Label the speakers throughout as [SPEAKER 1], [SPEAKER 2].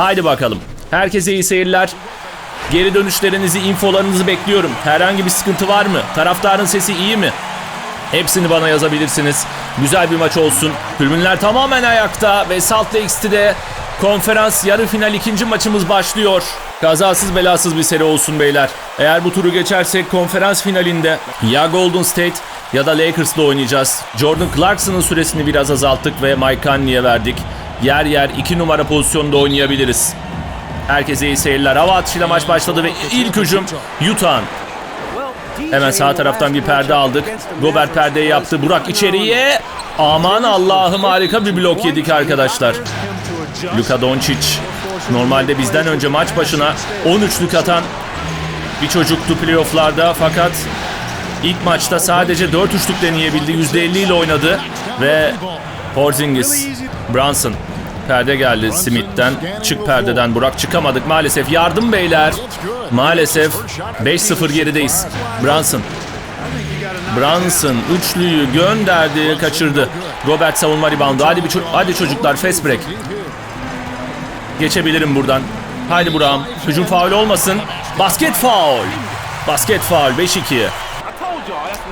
[SPEAKER 1] Haydi bakalım. Herkese iyi seyirler. Geri dönüşlerinizi, infolarınızı bekliyorum. Herhangi bir sıkıntı var mı? Taraftarın sesi iyi mi? Hepsini bana yazabilirsiniz. Güzel bir maç olsun. Tribünler tamamen ayakta ve Salt Lake City'de konferans yarı final ikinci maçımız başlıyor. Kazasız belasız bir seri olsun beyler. Eğer bu turu geçersek konferans finalinde ya Golden State ya da Lakers'la oynayacağız. Jordan Clarkson'ın süresini biraz azalttık ve Mike Conley'e verdik. Yer yer 2 numara pozisyonda oynayabiliriz. Herkese iyi seyirler. Hava atışıyla maç başladı ve ilk hücum Utah'ın. Hemen sağ taraftan bir perde aldık. Gobert perdeyi yaptı. Burak içeriye. Aman Allah'ım harika bir blok yedik arkadaşlar. Luka Doncic. Normalde bizden önce maç başına 13'lük atan bir çocuktu playofflarda fakat ilk maçta sadece 4 üçlük deneyebildi. %50 ile oynadı ve Porzingis, Brunson perde geldi Smith'ten. Çık perdeden Burak çıkamadık maalesef. Yardım beyler. Maalesef 5-0 gerideyiz. Brunson. Brunson üçlüyü gönderdi, kaçırdı. Gobert savunma reboundu. Hadi bir ço- hadi çocuklar fast break. Geçebilirim buradan. Haydi Burak'ım. Hücum faul olmasın. Basket faul. Basket faul 5-2.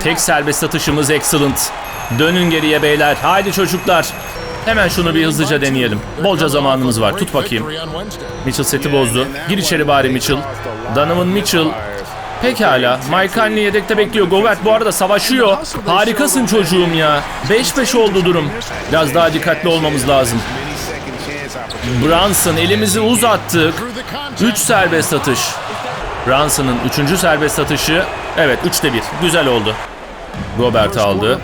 [SPEAKER 1] Tek serbest atışımız excellent. Dönün geriye beyler. Haydi çocuklar. Hemen şunu bir hızlıca deneyelim. Bolca zamanımız var. Tut bakayım. Mitchell seti bozdu. Gir içeri bari Mitchell. Donovan Mitchell. Pekala. Mike Conley yedekte bekliyor. Gobert bu arada savaşıyor. Harikasın çocuğum ya. 5-5 oldu durum. Biraz daha dikkatli olmamız lazım. Brunson elimizi uzattık. 3 serbest atış. Brunson'ın 3. serbest atışı. Evet 3'te 1. Güzel oldu. Robert aldı.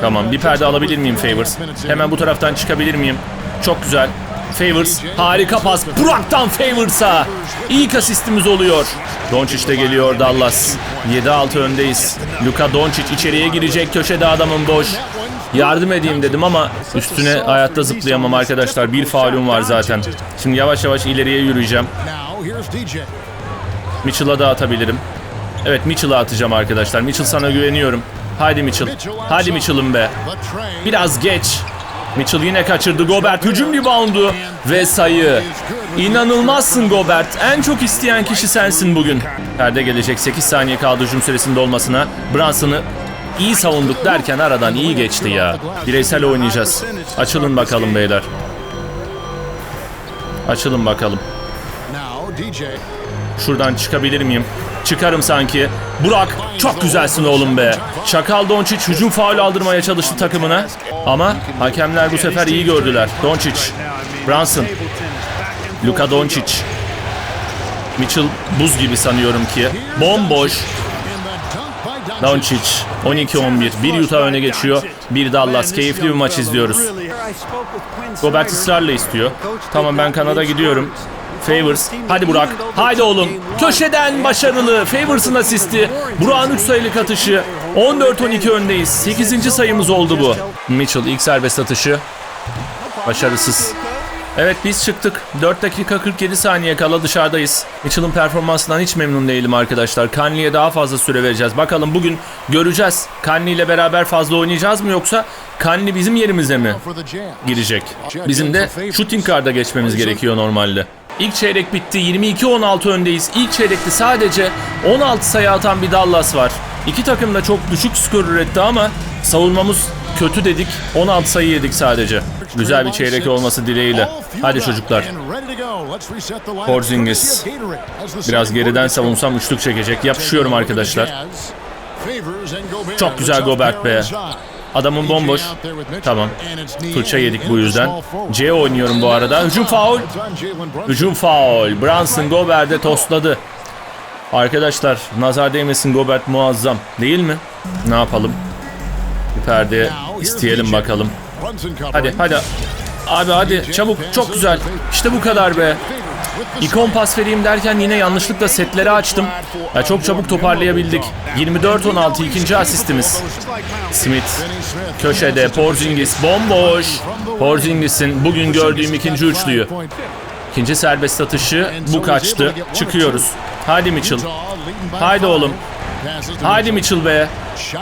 [SPEAKER 1] Tamam bir perde alabilir miyim Favors? Hemen bu taraftan çıkabilir miyim? Çok güzel. Favors harika pas. Burak'tan Favors'a. İlk asistimiz oluyor. Doncic de geliyor Dallas. 7-6 öndeyiz. Luka Doncic içeriye girecek. Köşede adamın boş. Yardım edeyim dedim ama üstüne hayatta zıplayamam arkadaşlar. Bir faulüm var zaten. Şimdi yavaş yavaş ileriye yürüyeceğim. Mitchell'a da atabilirim. Evet Mitchell'a atacağım arkadaşlar. Mitchell sana güveniyorum. Haydi Mitchell. Hadi Mitchell'ım be. Biraz geç. Mitchell yine kaçırdı. Gobert hücum reboundu ve sayı. İnanılmazsın Gobert. En çok isteyen kişi sensin bugün. Perde gelecek. 8 saniye kaldı hücum süresinde olmasına. Brunson'ı iyi savunduk derken aradan iyi geçti ya. Bireysel oynayacağız. Açılın bakalım beyler. Açılın bakalım. Şuradan çıkabilir miyim? Çıkarım sanki. Burak çok güzelsin oğlum be. Çakal Doncic hücum faul aldırmaya çalıştı takımına. Ama hakemler bu sefer iyi gördüler. Doncic, Brunson, Luka Doncic. Mitchell buz gibi sanıyorum ki. Bomboş. Doncic 12-11. Bir Utah öne geçiyor. Bir Dallas. Keyifli bir maç izliyoruz. Gobert ısrarla istiyor. Tamam ben Kanada gidiyorum. Favors. Hadi Burak. Haydi oğlum. Köşeden başarılı. Favors'ın asisti. Burak'ın 3 sayılık atışı. 14-12 öndeyiz. 8. sayımız oldu bu. Mitchell ilk serbest atışı. Başarısız. Evet biz çıktık. 4 dakika 47 saniye kala dışarıdayız. Mitchell'ın performansından hiç memnun değilim arkadaşlar. Conley'e daha fazla süre vereceğiz. Bakalım bugün göreceğiz. Conley ile beraber fazla oynayacağız mı yoksa Conley bizim yerimize mi girecek? Bizim de shooting guard'a geçmemiz gerekiyor normalde. İlk çeyrek bitti. 22-16 öndeyiz. İlk çeyrekte sadece 16 sayı atan bir Dallas var. İki takım da çok düşük skor üretti ama savunmamız kötü dedik. 16 sayı yedik sadece. Güzel bir çeyrek olması dileğiyle. Hadi çocuklar. Porzingis. Biraz geriden savunsam üçlük çekecek. Yapışıyorum arkadaşlar. Çok güzel Gobert be. Adamın bomboş. Tamam. Fırça yedik bu yüzden. C oynuyorum bu arada. Hücum faul. Hücum faul. Brunson Gobert'e tosladı. Arkadaşlar nazar değmesin Gobert muazzam. Değil mi? Ne yapalım? Bir perde isteyelim bakalım. Hadi hadi. Abi hadi çabuk çok güzel. İşte bu kadar be. İkon pas vereyim derken yine yanlışlıkla setleri açtım. Ya çok çabuk toparlayabildik. 24-16 ikinci asistimiz. Smith köşede Porzingis bomboş. Porzingis'in bugün gördüğüm ikinci üçlüyü. İkinci serbest atışı bu kaçtı. Çıkıyoruz. Hadi Mitchell. Haydi oğlum. Haydi Mitchell be.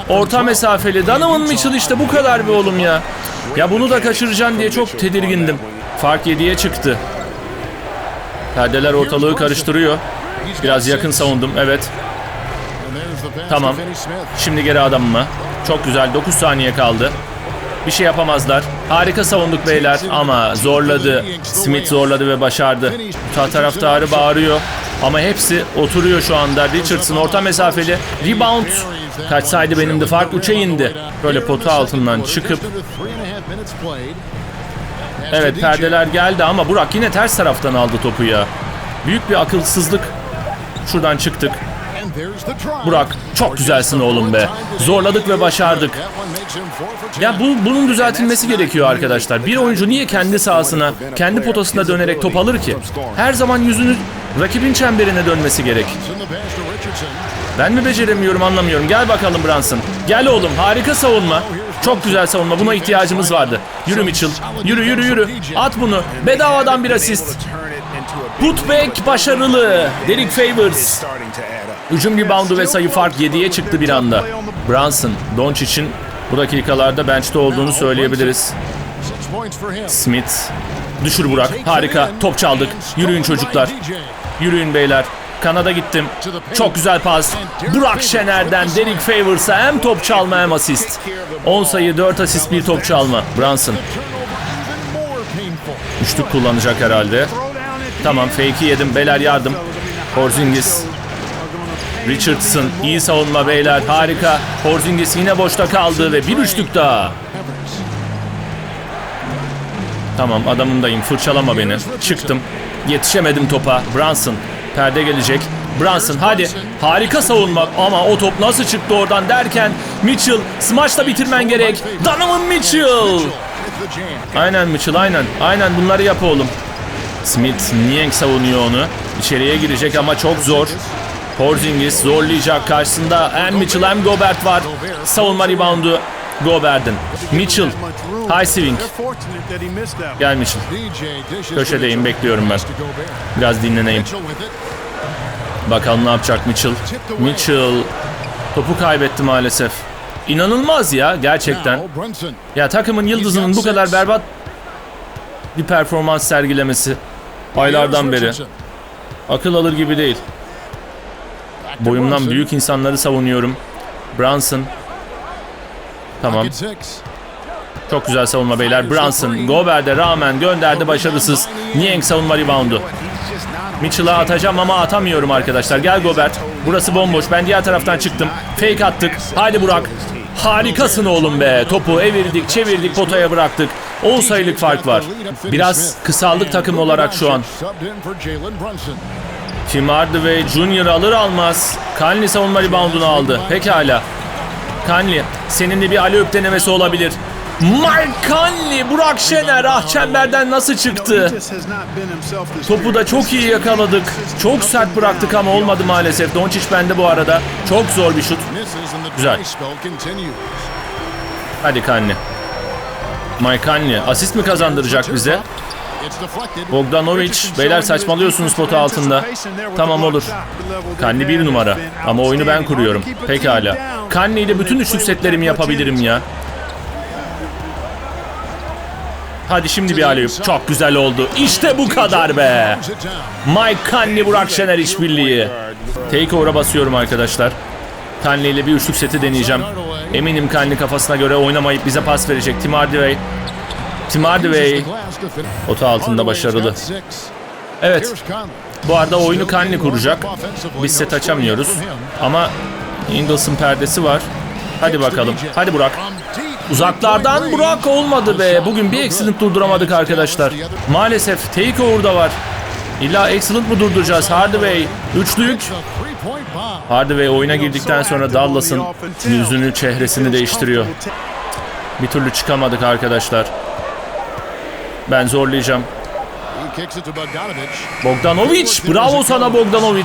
[SPEAKER 1] Orta mesafeli. Donovan Mitchell işte bu kadar be oğlum ya. Ya bunu da kaçıracaksın diye çok tedirgindim. Fark 7'ye çıktı. Perdeler ortalığı karıştırıyor. Biraz yakın savundum. Evet. Tamam. Şimdi geri adamıma. Çok güzel. 9 saniye kaldı. Bir şey yapamazlar. Harika savunduk beyler ama zorladı. Smith zorladı ve başardı. Utah taraftarı bağırıyor. Ama hepsi oturuyor şu anda. Richardson orta mesafeli. Rebound. Kaçsaydı benim de fark 3'e indi. Böyle potu altından çıkıp. Evet perdeler geldi ama Burak yine ters taraftan aldı topu ya. Büyük bir akılsızlık. Şuradan çıktık. Burak çok güzelsin oğlum be. Zorladık ve başardık. Ya bu bunun düzeltilmesi gerekiyor arkadaşlar. Bir oyuncu niye kendi sahasına, kendi potasına dönerek top alır ki? Her zaman yüzünü rakibin çemberine dönmesi gerek. Ben mi beceremiyorum anlamıyorum. Gel bakalım Brunson. Gel oğlum harika savunma. Çok güzel savunma. Buna ihtiyacımız vardı. Yürü Mitchell. Yürü yürü yürü. At bunu. Bedavadan bir asist. Putback başarılı. Derek Favors. Hücum reboundu ve sayı fark 7'ye çıktı bir anda. Brunson, Doncic'in bu dakikalarda bench'te olduğunu söyleyebiliriz. Smith, düşür Burak. Harika. Top çaldık. Yürüyün çocuklar. Yürüyün beyler. Kanada gittim. Çok güzel pas. Burak Şener'den Derek Favors'a hem top çalma hem asist. 10 sayı 4 asist bir top çalma. Brunson. Üçlük kullanacak herhalde. Tamam fake'i yedim. Beyler yardım. Porzingis. Richardson iyi savunma beyler harika. Porzingis yine boşta kaldı ve bir üçlük daha. Tamam adamındayım fırçalama beni. Çıktım. Yetişemedim topa. Brunson. Perde gelecek. Brunson hadi. Harika savunma ama o top nasıl çıktı oradan derken Mitchell smaçla bitirmen gerek. Donovan Mitchell. Aynen Mitchell aynen. Aynen bunları yap oğlum. Smith Niang savunuyor onu. İçeriye girecek ama çok zor. Porzingis zorlayacak karşısında hem Mitchell hem Gobert var. Savunma reboundu Gobert'in. Mitchell, high swing. Gel Mitchell. Köşedeyim bekliyorum ben. Biraz dinleneyim. Bakalım ne yapacak Mitchell. Mitchell topu kaybetti maalesef. İnanılmaz ya gerçekten. Ya takımın yıldızının bu kadar berbat bir performans sergilemesi aylardan beri. Akıl alır gibi değil. Boyumdan büyük insanları savunuyorum. Brunson. Tamam. Çok güzel savunma beyler. Brunson Gobert'e rağmen gönderdi başarısız. Niang savunma reboundu. Mitchell'a atacağım ama atamıyorum arkadaşlar. Gel Gobert. Burası bomboş. Ben diğer taraftan çıktım. Fake attık. Haydi Burak. Harikasın oğlum be. Topu evirdik, çevirdik, potaya bıraktık. 10 sayılık fark var. Biraz kısaldık takım olarak şu an. Tim Hardaway Junior alır almaz Conley savunma reboundunu aldı. Pekala. Conley seninle bir alley denemesi olabilir. Mark Conley, Burak Şener ah çemberden nasıl çıktı? Topu da çok iyi yakaladık. Çok sert bıraktık ama olmadı maalesef. Doncic bende bu arada. Çok zor bir şut. Güzel. Hadi Conley. Mike Conley asist mi kazandıracak bize? Bogdanovic, beyler saçmalıyorsunuz potu altında. Tamam olur. Kanli bir numara. Ama oyunu ben kuruyorum. Pekala. Kanli ile bütün üçlük setlerimi yapabilirim ya. Hadi şimdi bir aleyhüp. Çok güzel oldu. İşte bu kadar be. Mike Kanli, Burak Şener işbirliği. Takeover'a basıyorum arkadaşlar. Kanli ile bir üçlük seti deneyeceğim. Eminim Kanli kafasına göre oynamayıp bize pas verecek. Tim Hardaway. Tim Hardaway. Oto altında başarılı. Evet. Bu arada oyunu Kanli kuracak. Biz set açamıyoruz. Ama Ingles'ın perdesi var. Hadi bakalım. Hadi Burak. Uzaklardan Burak olmadı be. Bugün bir excellent durduramadık arkadaşlar. Maalesef takeover'da var. İlla excellent mı durduracağız? Hardaway. Üçlük. Hardaway oyuna girdikten sonra Dallas'ın yüzünü, çehresini değiştiriyor. Bir türlü çıkamadık arkadaşlar. Ben zorlayacağım. Bogdanovic. Bravo sana Bogdanovic.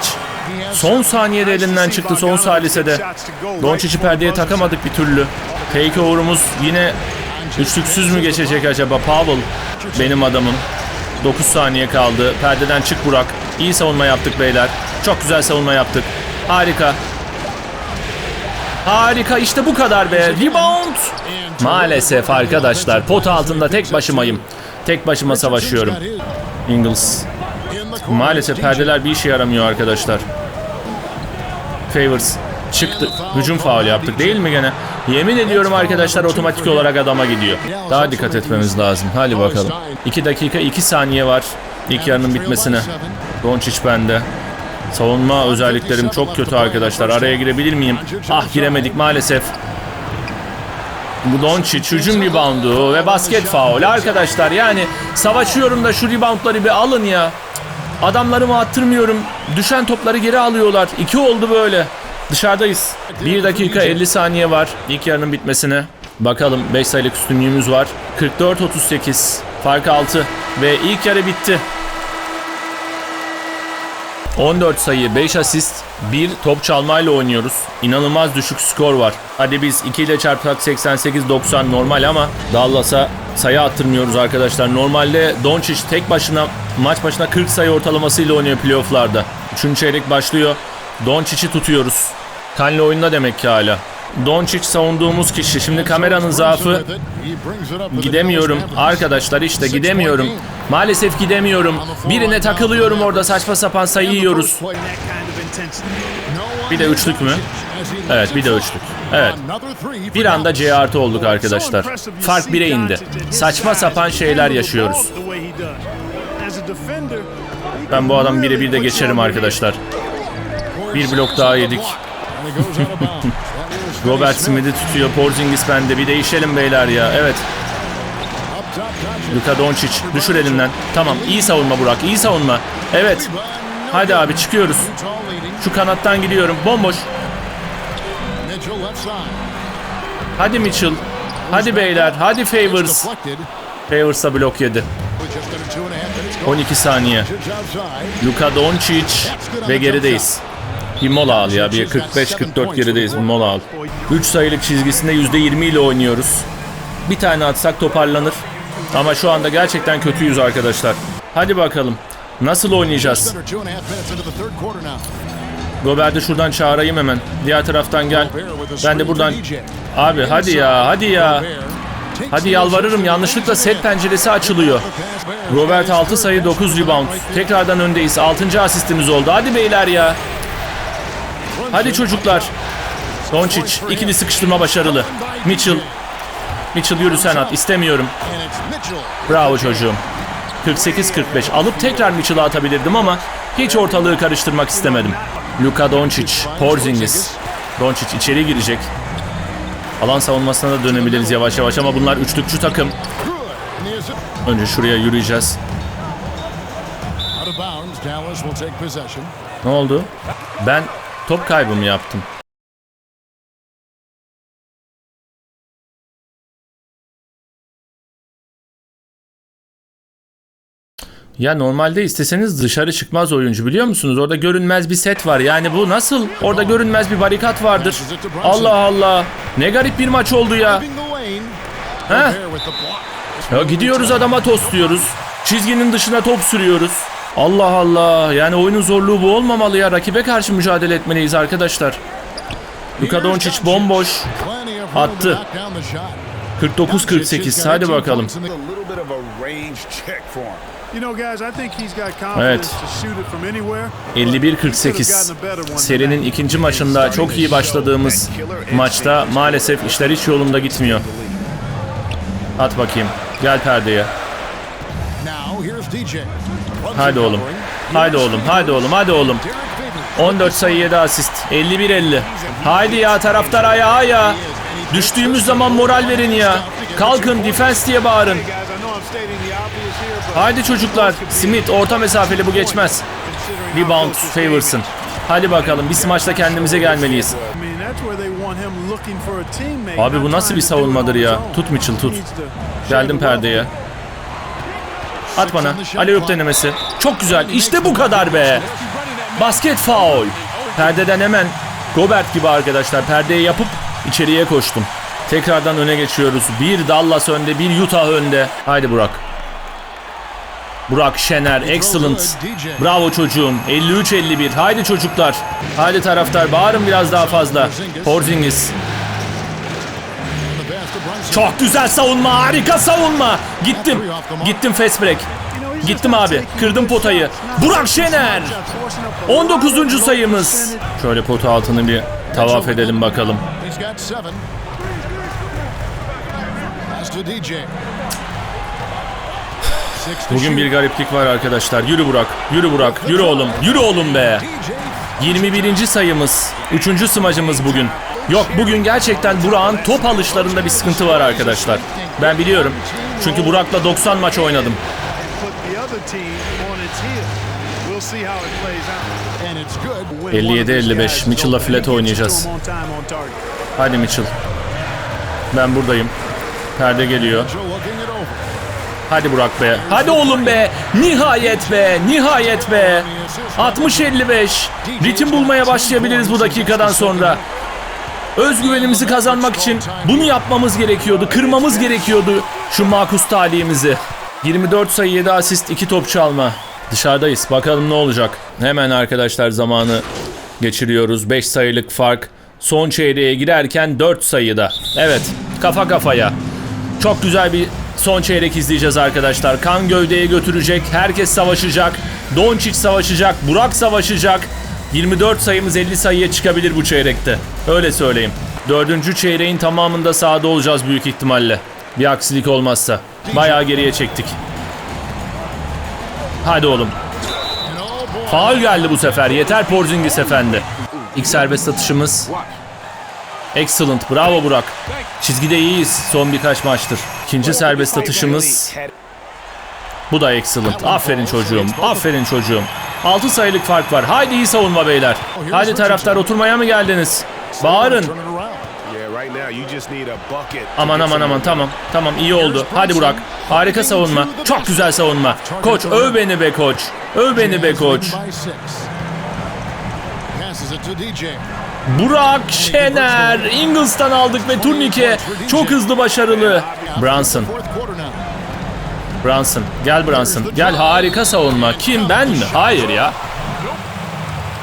[SPEAKER 1] Son saniyede elinden çıktı son salisede. Doncic'i perdeye takamadık bir türlü. Takeover'umuz yine üçlüksüz mü geçecek acaba? Powell benim adamım. 9 saniye kaldı. Perdeden çık Burak. İyi savunma yaptık beyler. Çok güzel savunma yaptık. Harika. Harika işte bu kadar be. Rebound. Maalesef arkadaşlar pot altında tek başımayım. Tek başıma savaşıyorum. Ingles. Maalesef perdeler bir işe yaramıyor arkadaşlar. Favors çıktı. Hücum faul yaptık değil mi gene? Yemin ediyorum arkadaşlar otomatik olarak adama gidiyor. Daha dikkat etmemiz lazım. Hadi bakalım. 2 dakika 2 saniye var ilk yarının bitmesine. Doncic bende. Savunma özelliklerim çok kötü arkadaşlar. Araya girebilir miyim? Ah giremedik maalesef. Bu Doncic hücum reboundu ve basket faul arkadaşlar. Yani savaşıyorum da şu reboundları bir alın ya. Adamlarımı attırmıyorum. Düşen topları geri alıyorlar. İki oldu böyle. Dışarıdayız. 1 dakika 50 saniye var ilk yarının bitmesine. Bakalım 5 sayılık üstünlüğümüz var. 44-38. Fark 6. Ve ilk yarı bitti. 14 sayı, 5 asist, 1 top çalmayla oynuyoruz. İnanılmaz düşük skor var. Hadi biz 2 ile çarpsak 88-90 normal ama Dallas'a sayı attırmıyoruz arkadaşlar. Normalde Doncic tek başına maç başına 40 sayı ortalamasıyla oynuyor playofflarda. 3. çeyrek başlıyor. Doncic'i tutuyoruz. Kanli oyunda demek ki hala. Doncic savunduğumuz kişi. Şimdi kameranın zaafı Gidemiyorum arkadaşlar işte gidemiyorum. Maalesef gidemiyorum. Birine takılıyorum orada saçma sapan sayı yiyoruz. Bir de üçlük mü? Evet bir de üçlük. Evet. Bir anda C artı olduk arkadaşlar. Fark 1'e indi. Saçma sapan şeyler yaşıyoruz. Ben bu adam birebir de geçerim arkadaşlar. Bir blok daha yedik. Robert Smith'i tutuyor. Porzingis bende. Bir değişelim beyler ya. Evet. Luka Doncic. Düşür elinden. Tamam. iyi savunma Burak. iyi savunma. Evet. Hadi abi çıkıyoruz. Şu kanattan gidiyorum. Bomboş. Hadi Mitchell. Hadi beyler. Hadi Favors. Favors'a blok yedi. 12 saniye. Luka Doncic ve gerideyiz. Bir mola al ya. Bir 45-44 gerideyiz. Bir mola al. 3 sayılık çizgisinde %20 ile oynuyoruz. Bir tane atsak toparlanır. Ama şu anda gerçekten kötüyüz arkadaşlar. Hadi bakalım. Nasıl oynayacağız? Gobert'i şuradan çağırayım hemen. Diğer taraftan gel. Ben de buradan... Abi hadi ya hadi ya. Hadi yalvarırım yanlışlıkla set penceresi açılıyor. Robert 6 sayı 9 rebound. Tekrardan öndeyiz. 6. asistimiz oldu. Hadi beyler ya. Hadi çocuklar. Doncic ikili sıkıştırma başarılı. Mitchell. Mitchell yürü sen at. İstemiyorum. Bravo çocuğum. 48-45. Alıp tekrar Mitchell'a atabilirdim ama hiç ortalığı karıştırmak istemedim. Luka Doncic. Porzingis. Doncic içeri girecek. Alan savunmasına da dönebiliriz yavaş yavaş ama bunlar üçlükçü takım. Önce şuraya yürüyeceğiz. Ne oldu? Ben top kaybı mı yaptım? Ya normalde isteseniz dışarı çıkmaz oyuncu biliyor musunuz? Orada görünmez bir set var. Yani bu nasıl? Orada görünmez bir barikat vardır. Allah Allah. Ne garip bir maç oldu ya. Heh. Ya gidiyoruz adama tosluyoruz. Çizginin dışına top sürüyoruz. Allah Allah. Yani oyunun zorluğu bu olmamalı ya. Rakibe karşı mücadele etmeliyiz arkadaşlar. Luka Doncic bomboş. Attı. 49-48. Hadi bakalım. Evet. 51-48. Serinin ikinci maçında çok iyi başladığımız maçta maalesef işler hiç yolunda gitmiyor. At bakayım. Gel perdeye. Hadi oğlum. Hadi oğlum. Hadi oğlum. Hadi oğlum. 14 sayı 7 asist. 51-50. Haydi ya taraftar ayağa ya. Düştüğümüz zaman moral verin ya. Kalkın defense diye bağırın. Haydi çocuklar. Smith orta mesafeli bu geçmez. Rebound Favors'ın. Hadi bakalım biz maçta kendimize gelmeliyiz. Abi bu nasıl bir savunmadır ya? Tut Mitchell tut. Geldim perdeye. At bana. Aleyup denemesi. Çok güzel. İşte bu kadar be. Basket foul. Perdeden hemen Gobert gibi arkadaşlar perdeyi yapıp içeriye koştum. Tekrardan öne geçiyoruz. Bir Dallas önde, bir Utah önde. Haydi Burak. Burak Şener, excellent. Bravo çocuğum. 53-51. Haydi çocuklar. Haydi taraftar. Bağırın biraz daha fazla. Porzingis. Çok güzel savunma. Harika savunma. Gittim. Gittim fast break. Gittim abi. Kırdım potayı. Burak Şener. 19. sayımız. Şöyle pota altını bir tavaf edelim bakalım. Bugün bir gariplik var arkadaşlar. Yürü Burak. Yürü Burak. Yürü oğlum. Yürü oğlum be.
[SPEAKER 2] DJ
[SPEAKER 1] 21. sayımız. 3. smacımız bugün. Yok bugün gerçekten Burak'ın top alışlarında bir sıkıntı var arkadaşlar. Ben biliyorum. Çünkü Burak'la 90 maç oynadım.
[SPEAKER 3] put the other team on its heels. We'll see how it plays out.
[SPEAKER 2] and it's good.
[SPEAKER 3] When one of these
[SPEAKER 1] 57-55
[SPEAKER 3] guys
[SPEAKER 1] Mitchell'la
[SPEAKER 3] to
[SPEAKER 1] oynayacağız. Hadi Mitchell. Ben buradayım. Perde geliyor. Hadi Burak be. Hadi oğlum be. Nihayet be. Nihayet be. 60-55. Ritim bulmaya başlayabiliriz bu dakikadan sonra. Özgüvenimizi kazanmak için bunu yapmamız gerekiyordu. Kırmamız gerekiyordu şu makus talihimizi. 24 sayı 7 asist 2 top çalma. Dışarıdayız. Bakalım ne olacak. Hemen arkadaşlar zamanı geçiriyoruz. 5 sayılık fark. Son çeyreğe girerken 4 sayıda. Evet kafa kafaya. Çok güzel bir son çeyrek izleyeceğiz arkadaşlar. Kan gövdeye götürecek. Herkes savaşacak. Doncic savaşacak. Burak savaşacak. 24 sayımız 50 sayıya çıkabilir bu çeyrekte. Öyle söyleyeyim. Dördüncü çeyreğin tamamında sahada olacağız büyük ihtimalle. Bir aksilik olmazsa. Bayağı geriye çektik. Hadi oğlum. Faul geldi bu sefer. Yeter Porzingis efendi. İlk serbest atışımız. Excellent. Bravo Burak. Çizgide iyiyiz son birkaç maçtır. İkinci serbest atışımız. Bu da excellent. Aferin çocuğum. Aferin çocuğum. 6 sayılık fark var. Haydi iyi savunma beyler. Haydi taraftar oturmaya mı geldiniz? Bağırın. Aman aman aman tamam. Tamam iyi oldu. Hadi Burak. Harika savunma. Çok güzel savunma. Koç öv beni be koç. Öv beni be koç. Burak Şener. Ingles'tan aldık ve turnike. Çok hızlı başarılı. Brunson. Brunson. Gel Brunson. Gel harika savunma. Kim ben mi? Hayır ya.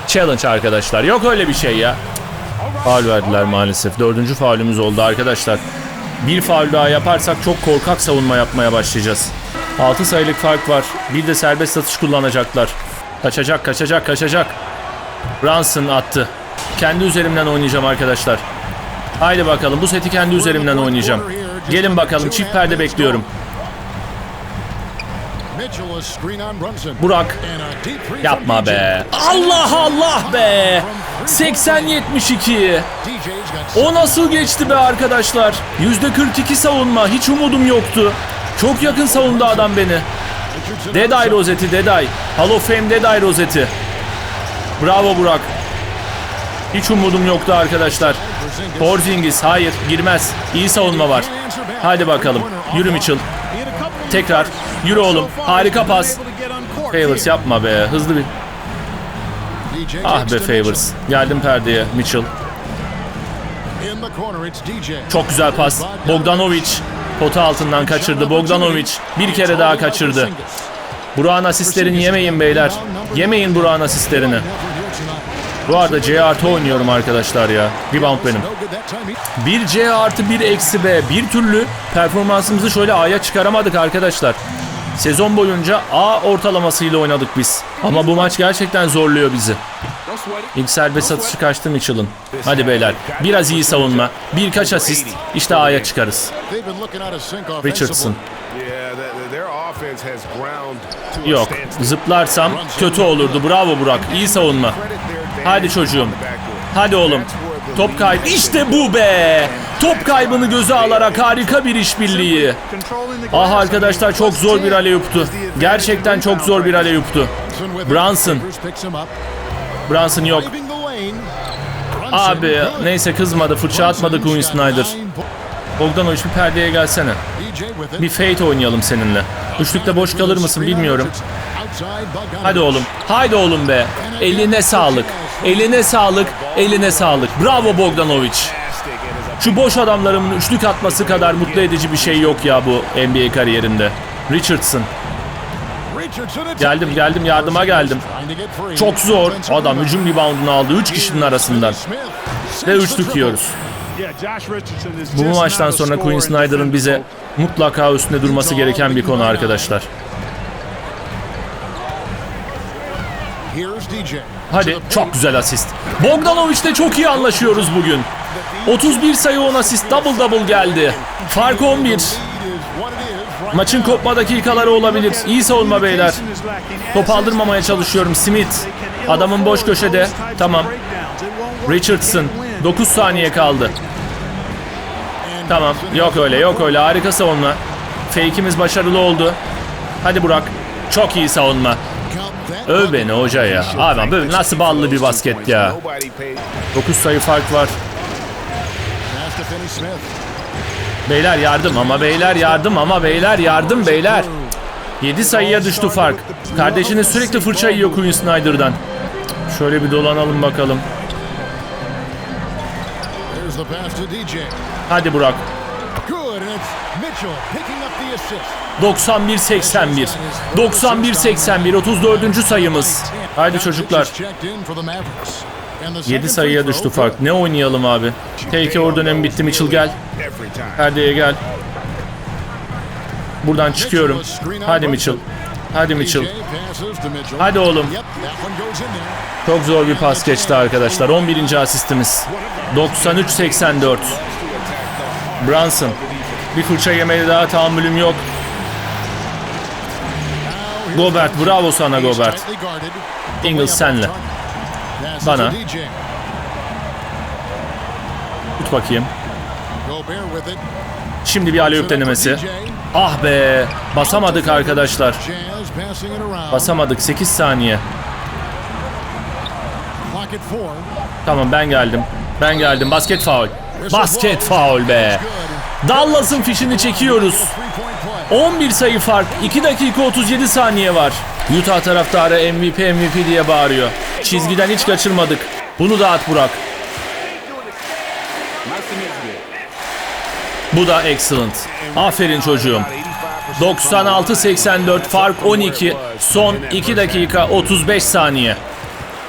[SPEAKER 1] Challenge arkadaşlar. Yok öyle bir şey ya. Faul verdiler maalesef. Dördüncü faulümüz oldu arkadaşlar. Bir faul daha yaparsak çok korkak savunma yapmaya başlayacağız. 6 sayılık fark var. Bir de serbest atış kullanacaklar. Kaçacak, kaçacak, kaçacak. Brunson attı. Kendi üzerimden oynayacağım arkadaşlar. Haydi bakalım bu seti kendi üzerimden oynayacağım. Gelin bakalım çift perde bekliyorum.
[SPEAKER 2] Mitchell is screen on Brunson.
[SPEAKER 1] Burak Yapma be. Allah Allah be. 80-72.
[SPEAKER 2] DJ's got
[SPEAKER 1] O nasıl geçti be arkadaşlar? %42 savunma. Hiç umudum yoktu. Çok yakın savundu adam beni. Eye rozeti, Dead Eye. Hall of Fame Dead Eye rozeti. Bravo Burak. Hiç umudum yoktu arkadaşlar. Porzingis hayır girmez. İyi savunma var. Hadi bakalım. Yürü Mitchell. Tekrar. Yürü oğlum. Harika pas. Favors yapma be. Hızlı bir. Ah be. Favors. Geldim perdeye Mitchell. Çok güzel pas. Bogdanovic pota altından kaçırdı. Bogdanovic bir kere daha kaçırdı. Burak'ın asistlerini yemeyin beyler. Yemeyin Burak'ın asistlerini. Bu arada C artı oynuyorum arkadaşlar ya. Rebound benim. Bir C artı bir eksi B. Bir türlü performansımızı şöyle A'ya çıkaramadık arkadaşlar. Sezon boyunca A ortalamasıyla oynadık biz. Ama bu maç gerçekten zorluyor bizi. İlk serbest atışı kaçtı Mitchell'ın. Hadi beyler. Biraz iyi savunma. Birkaç asist. İşte A'ya çıkarız. Richardson. Yok. Zıplarsam kötü olurdu. Bravo Burak. İyi savunma. Hadi çocuğum. Hadi oğlum. Top kaybı. İşte bu be. Top kaybını göze alarak harika bir işbirliği. Ah arkadaşlar çok zor bir aleyuptu. Gerçekten çok zor bir aleyuptu. Brunson. Brunson yok. Abi neyse kızmadı. Fırça atmadı
[SPEAKER 2] got
[SPEAKER 1] Snyder. Bogdanovic bir perdeye gelsene. Bir fate oynayalım seninle. Üçlükte boş kalır mısın bilmiyorum. Hadi oğlum. Haydi oğlum be. Eline sağlık. Eline sağlık. Eline sağlık. Bravo Bogdanovic. Şu boş adamlarımın üçlük atması kadar mutlu edici bir şey yok ya bu NBA kariyerinde. Richardson. Geldim geldim yardıma geldim. Çok zor. Adam hücum reboundunu aldı. Üç kişinin arasından. Ve üçlük yiyoruz. Bu maçtan sonra Quinn Snyder'ın bize mutlaka üstünde durması gereken bir konu arkadaşlar.
[SPEAKER 2] Here's DJ.
[SPEAKER 1] Hadi çok güzel asist. Bogdanovic'le çok iyi anlaşıyoruz bugün. 31 sayı 10 asist double double geldi. Fark 11. Maçın kopma dakikaları olabilir. İyi savunma beyler. Top aldırmamaya çalışıyorum. Smith. Adamın boş köşede. Tamam. Richardson. 9 saniye kaldı. Tamam. Yok öyle yok öyle. Harika savunma. Fake'imiz başarılı oldu. Hadi Burak. Çok iyi savunma. Öv beni hoca ya. Abi böyle nasıl ballı bir basket ya.
[SPEAKER 4] Nobody paid.
[SPEAKER 1] 9 sayı fark var. Beyler yardım ama beyler yardım ama beyler yardım beyler. 7 sayıya düştü fark. Kardeşiniz sürekli fırça yiyor Quinn Snyder'dan. Şöyle bir dolanalım bakalım. Hadi Burak. 91-81. 91-81 34. sayımız. Haydi çocuklar. 7 sayıya düştü fark. Ne oynayalım abi? Take over dönemi bitti Mitchell gel. Perde'ye gel. Buradan çıkıyorum. Hadi Mitchell. Hadi Mitchell. Hadi oğlum. Çok zor bir pas geçti arkadaşlar. 11. asistimiz. 93-84. Brunson. Bir fırça yemeye daha tahammülüm yok. Gobert, bravo sana Gobert. Ingles senle. Bana. Tut bakayım. Şimdi bir alley denemesi. Ah be. Basamadık arkadaşlar. Basamadık. 8 saniye. Tamam ben geldim. Ben geldim. Basket faul. Basket faul be. Dallas'ın fişini çekiyoruz. 11 sayı fark. 2 dakika 37 saniye var. Utah taraftarı MVP MVP diye bağırıyor. Çizgiden hiç kaçırmadık. Bunu da at Burak. Bu da excellent. Aferin çocuğum. 96-84 fark 12. Son 2 dakika 35 saniye.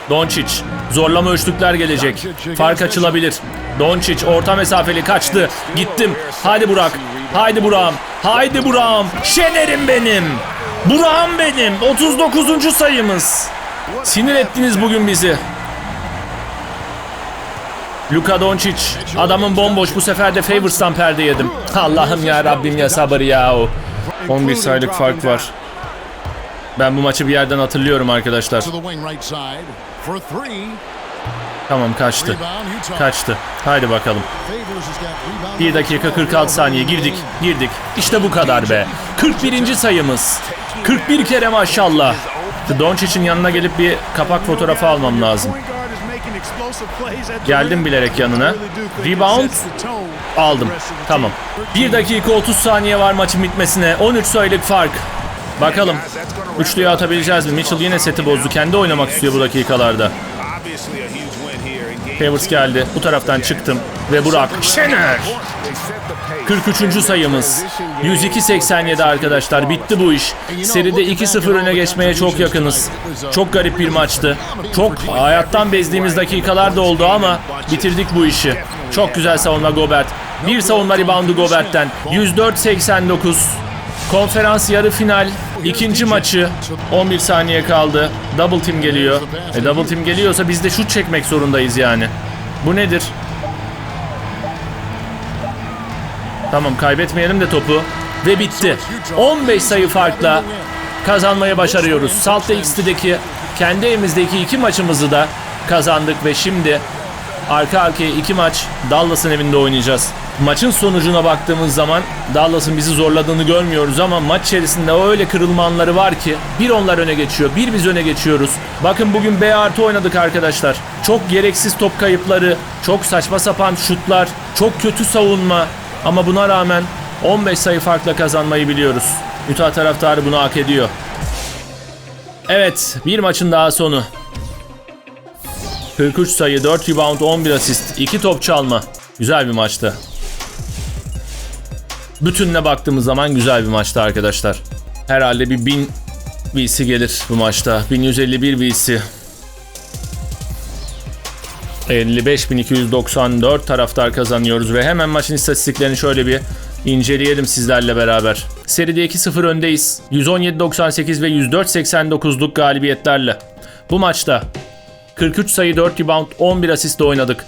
[SPEAKER 1] Doncic. Zorlama üçlükler gelecek. Fark açılabilir. Doncic orta mesafeli kaçtı. Gittim. Haydi Burak. Haydi Burak'ım. Haydi Burak'ım. Şenerim benim. Burak'ım benim. 39. sayımız. Sinir ettiniz bugün bizi. Luka Doncic. Adamın bomboş. Bu sefer de Favors'tan perde yedim. Allah'ım ya Rabbim ya sabır ya. 11 sayılık fark var. Ben bu maçı bir yerden hatırlıyorum arkadaşlar. Tamam kaçtı. Kaçtı. Haydi bakalım. 1 dakika 46 saniye girdik. Girdik. İşte bu kadar be. 41. sayımız. 41 kere maşallah. Doncic'in yanına gelip bir kapak fotoğrafı almam lazım. Geldim bilerek yanına. Rebound aldım. Tamam. 1 dakika 30 saniye var maçın bitmesine. 13 sayılık fark. Bakalım. Üçlüyü atabileceğiz mi? Mitchell yine seti bozdu. Kendi oynamak istiyor bu dakikalarda. Favors geldi. Bu taraftan çıktım. Ve Burak Şener.
[SPEAKER 4] They set the pace.
[SPEAKER 1] 43. sayımız. 102-87 arkadaşlar. Bitti bu iş. Seride 2-0 öne geçmeye çok yakınız. Çok garip bir maçtı. Çok hayattan bezdiğimiz dakikalar da oldu ama bitirdik bu işi. Çok güzel savunma Gobert. Bir savunma reboundu Gobert'ten. 104-89. Konferans yarı final ikinci maçı 11 saniye kaldı. Double team geliyor. E double team geliyorsa biz de şut çekmek zorundayız yani. Bu nedir? Tamam kaybetmeyelim de topu. Ve bitti. 15 sayı farkla kazanmayı başarıyoruz. Salt City'deki kendi evimizdeki iki maçımızı da kazandık ve şimdi arka arkaya iki maç Dallas'ın evinde oynayacağız. Maçın sonucuna baktığımız zaman Dallas'ın bizi zorladığını görmüyoruz ama maç içerisinde öyle kırılma anları var ki bir onlar öne geçiyor, bir biz öne geçiyoruz. Bakın bugün B artı oynadık arkadaşlar. Çok gereksiz top kayıpları, çok saçma sapan şutlar, çok kötü savunma ama buna rağmen 15 sayı farkla kazanmayı biliyoruz. Utah taraftarı bunu hak ediyor. Evet, bir maçın daha sonu. 43 sayı, 4 rebound, 11 asist, 2 top çalma. Güzel bir maçtı. Bütününe baktığımız zaman güzel bir maçtı arkadaşlar. Herhalde bir 1000 VC gelir bu maçta. 1151 VC. 55.294 taraftar kazanıyoruz ve hemen maçın istatistiklerini şöyle bir inceleyelim sizlerle beraber. Seride 2-0 öndeyiz. 117.98 ve 104.89'luk galibiyetlerle. Bu maçta 43 sayı 4 rebound 11 asistle oynadık.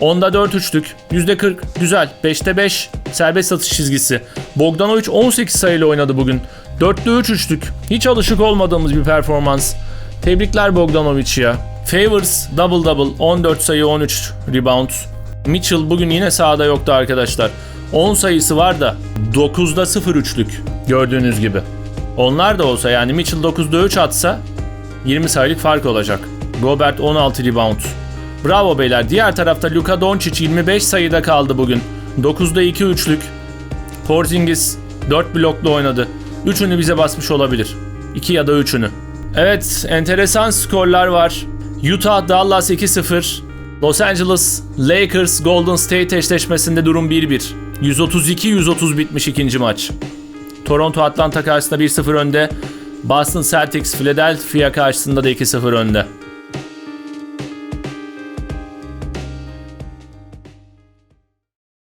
[SPEAKER 1] Onda 4 üçlük. %40 güzel. 5'te 5 serbest atış çizgisi. Bogdanovic 18 sayıyla oynadı bugün. 4'te 3 üçlük. Hiç alışık olmadığımız bir performans. Tebrikler Bogdanovic ya. Favors double double 14 sayı 13 rebound. Mitchell bugün yine sahada yoktu arkadaşlar. 10 sayısı var da 9'da 0 üçlük gördüğünüz gibi. Onlar da olsa yani Mitchell 9'da 3 atsa 20 sayılık fark olacak. Gobert 16 rebound. Bravo beyler. Diğer tarafta Luka Doncic 25 sayıda kaldı bugün. 9'da 2 üçlük. Porzingis 4 bloklu oynadı. Üçünü bize basmış olabilir. 2 ya da üçünü. Evet, enteresan skorlar var. Utah Dallas 2-0. Los Angeles Lakers Golden State eşleşmesinde durum 1-1. 132-130 bitmiş ikinci maç. Toronto Atlanta karşısında 1-0 önde. Boston Celtics Philadelphia karşısında da 2-0 önde.